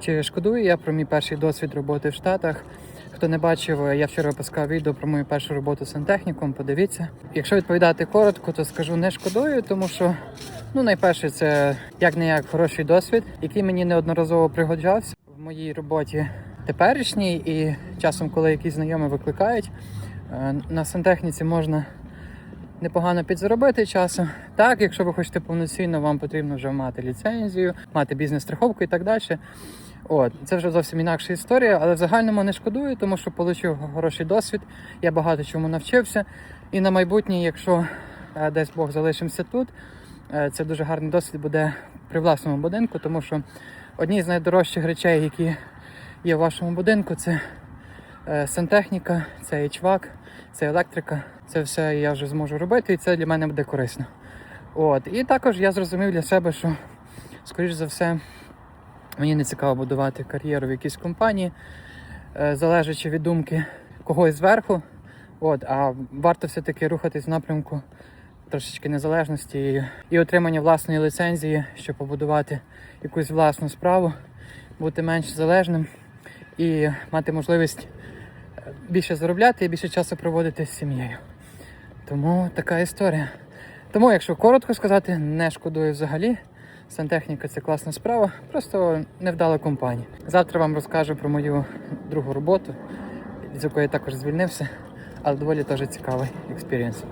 Чи шкодую я про мій перший досвід роботи в Штатах? Хто не бачив, я вчора випускав відео про мою першу роботу сантехніком. Подивіться. Якщо відповідати коротко, то скажу не шкодую, тому що ну найперше це як не як хороший досвід, який мені неодноразово пригоджався в моїй роботі теперішній, і часом, коли якісь знайомі викликають, е, на сантехніці можна непогано підзаробити часом. Так, якщо ви хочете повноцінно, вам потрібно вже мати ліцензію, мати бізнес-страховку і так далі. От, це вже зовсім інакша історія, але в загальному не шкодую, тому що отримав хороший досвід, я багато чому навчився. І на майбутнє, якщо е, десь Бог залишимося тут, е, це дуже гарний досвід буде при власному будинку, тому що одні з найдорожчих речей, які є в вашому будинку, це сантехніка, це HVAC, це електрика. Це все я вже зможу робити, і це для мене буде корисно. От. І також я зрозумів для себе, що, скоріш за все, мені не цікаво будувати кар'єру в якійсь компанії, е, залежачи від думки когось зверху. От, а варто все-таки рухатись в напрямку трошечки незалежності і, і отримання власної ліцензії, щоб побудувати якусь власну справу, бути менш залежним і мати можливість е, більше заробляти і більше часу проводити з сім'єю. Тому така історія. Тому, якщо коротко сказати, не шкодую взагалі. Сантехніка це класна справа, просто невдала компанія. Завтра вам розкажу про мою другу роботу, з якої я також звільнився, але доволі теж цікавий експірієнс.